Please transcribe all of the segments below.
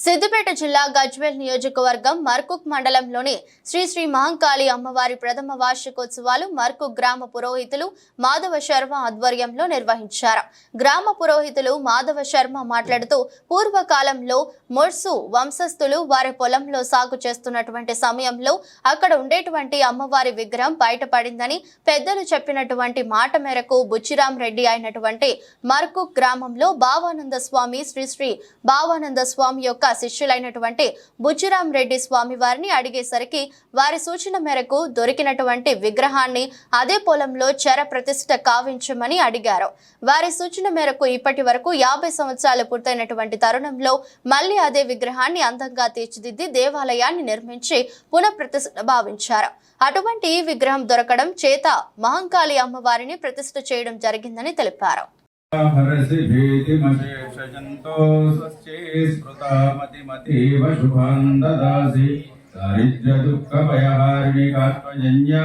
సిద్దిపేట జిల్లా గజ్వేల్ నియోజకవర్గం మర్కుక్ మండలంలోని శ్రీ శ్రీ మహంకాళి అమ్మవారి ప్రథమ వార్షికోత్సవాలు మర్కుక్ గ్రామ పురోహితులు మాధవ శర్మ ఆధ్వర్యంలో నిర్వహించారు. గ్రామ పురోహితులు మాధవ శర్మ మాట్లాడుతూ పూర్వకాలంలో మొర్సు వంశస్థులు వారి పొలంలో సాగు చేస్తున్నటువంటి సమయంలో అక్కడ ఉండేటువంటి అమ్మవారి విగ్రహం బయటపడిందని పెద్దలు చెప్పినటువంటి మాట మేరకు బుచ్చిరాం రెడ్డి అయినటువంటి మర్కుక్ గ్రామంలో భావానంద స్వామి శ్రీ శ్రీ భావానంద స్వామి యొక్క శిష్యులైనటువంటి బుచ్చిరాం రెడ్డి స్వామి వారిని అడిగేసరికి వారి సూచన మేరకు దొరికినటువంటి విగ్రహాన్ని అదే పొలంలో చెర ప్రతిష్ఠ కావించమని అడిగారు. వారి సూచన మేరకు ఇప్పటి వరకు యాభై సంవత్సరాలు పూర్తయినటువంటి తరుణంలో మళ్ళీ అదే విగ్రహాన్ని అందంగా తీర్చిదిద్ది దేవాలయాన్ని నిర్మించి పునఃప్రతిష్ఠ భావించారు. అటువంటి ఈ విగ్రహం దొరకడం చేత మహంకాళి అమ్మవారిని ప్రతిష్ఠ చేయడం జరిగిందని తెలిపారు. హరసి భీతిమశేషజంతో స్వస్యే స్మృతామతిమతీవ శుభాం దదాసి దారిద్ర్య దుఃఖ భయహారిణికాత్మజన్యా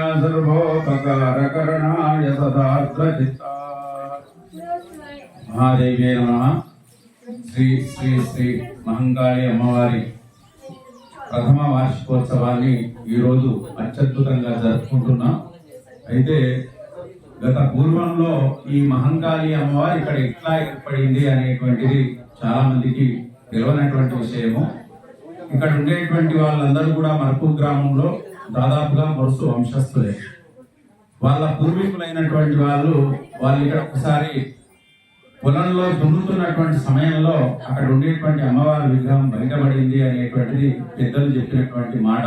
నమ శ్రీ శ్రీ శ్రీ మహంకాళి అమ్మవారి ప్రథమ వార్షికోత్సవాన్ని ఈరోజు అత్యద్భుతంగా జరుపుకుంటున్నాం. అయితే గత పూర్వంలో ఈ మహంకాళి అమ్మవారు ఇక్కడ ఎట్లా ఏర్పడింది అనేటువంటిది చాలా మందికి తెలియనటువంటి విషయము. ఇక్కడ ఉండేటువంటి వాళ్ళందరూ కూడా మరపు గ్రామంలో దాదాపుగా మరుసు వంశస్థులే. వాళ్ళ పూర్వీకులైనటువంటి వాళ్ళు వాళ్ళు ఇక్కడ ఒకసారి పొలంలో దున్నుతున్నటువంటి సమయంలో అక్కడ ఉండేటువంటి అమ్మవారి విగ్రహం బయటపడింది అనేటువంటిది పెద్దలు చెప్పినటువంటి మాట.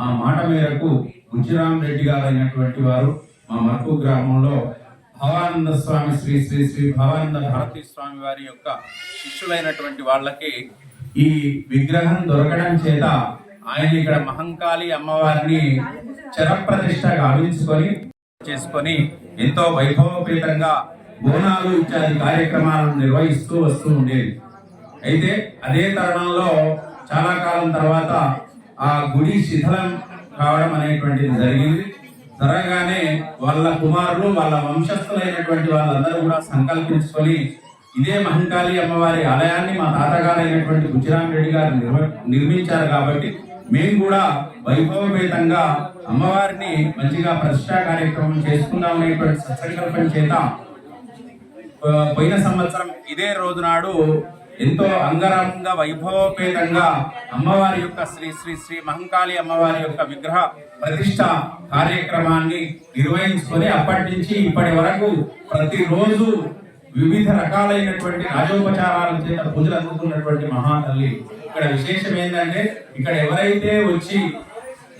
ఆ మాట మేరకు బుజ్జిరాం రెడ్డి గారు అయినటువంటి వారు మా మర్కు గ్రామంలో భవానంద స్వామి శ్రీ శ్రీ శ్రీ భవానంద భారతీ స్వామి వారి యొక్క శిష్యులైనటువంటి వాళ్ళకి ఈ విగ్రహం దొరకడం చేత ఆయన ఇక్కడ మహంకాళి అమ్మవారిని చరప్రతిష్ట గావించుకొని చేసుకొని ఎంతో వైభవపేతంగా బోనాలు ఇత్యాది కార్యక్రమాలను నిర్వహిస్తూ వస్తూ ఉండేది. అయితే అదే తరుణంలో చాలా కాలం తర్వాత ఆ గుడి శిథిలం కావడం అనేటువంటిది జరిగింది. జరగగానే వాళ్ళ కుమారులు వాళ్ళ వంశస్థులైనటువంటి వాళ్ళందరూ కూడా సంకల్పించుకొని ఇదే మహంకాళి అమ్మవారి ఆలయాన్ని మా తాతగారైనటువంటి గుజరాం రెడ్డి గారు నిర్మించారు కాబట్టి మేము కూడా వైభవపేతంగా అమ్మవారిని మంచిగా ప్రతిష్టా కార్యక్రమం చేసుకుందాం అనేటువంటి సత్సంకల్పం చేత పోయిన సంవత్సరం ఇదే రోజు నాడు ఎంతో అంగరంగ వైభవపేతంగా అమ్మవారి యొక్క శ్రీ శ్రీ శ్రీ మహంకాళి అమ్మవారి యొక్క విగ్రహ ప్రతిష్ట కార్యక్రమాన్ని నిర్వహించుకొని అప్పటి నుంచి ఇప్పటి వరకు ప్రతిరోజు వివిధ రకాలైనటువంటి రాజోపచారాల చేత పూజలు అందుకున్నటువంటి మహాతల్లి. ఇక్కడ విశేషం ఏంటంటే ఇక్కడ ఎవరైతే వచ్చి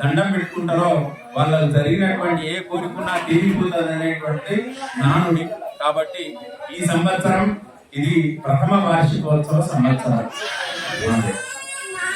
దండం పెట్టుకుంటారో వాళ్ళకు జరిగినటువంటి ఏ కోరికున్నా తీరిపోతుంది అనేటువంటి నానుడి. కాబట్టి ఈ సంవత్సరం ఇది ప్రథమ వార్షికోత్సవ సంవత్సరం.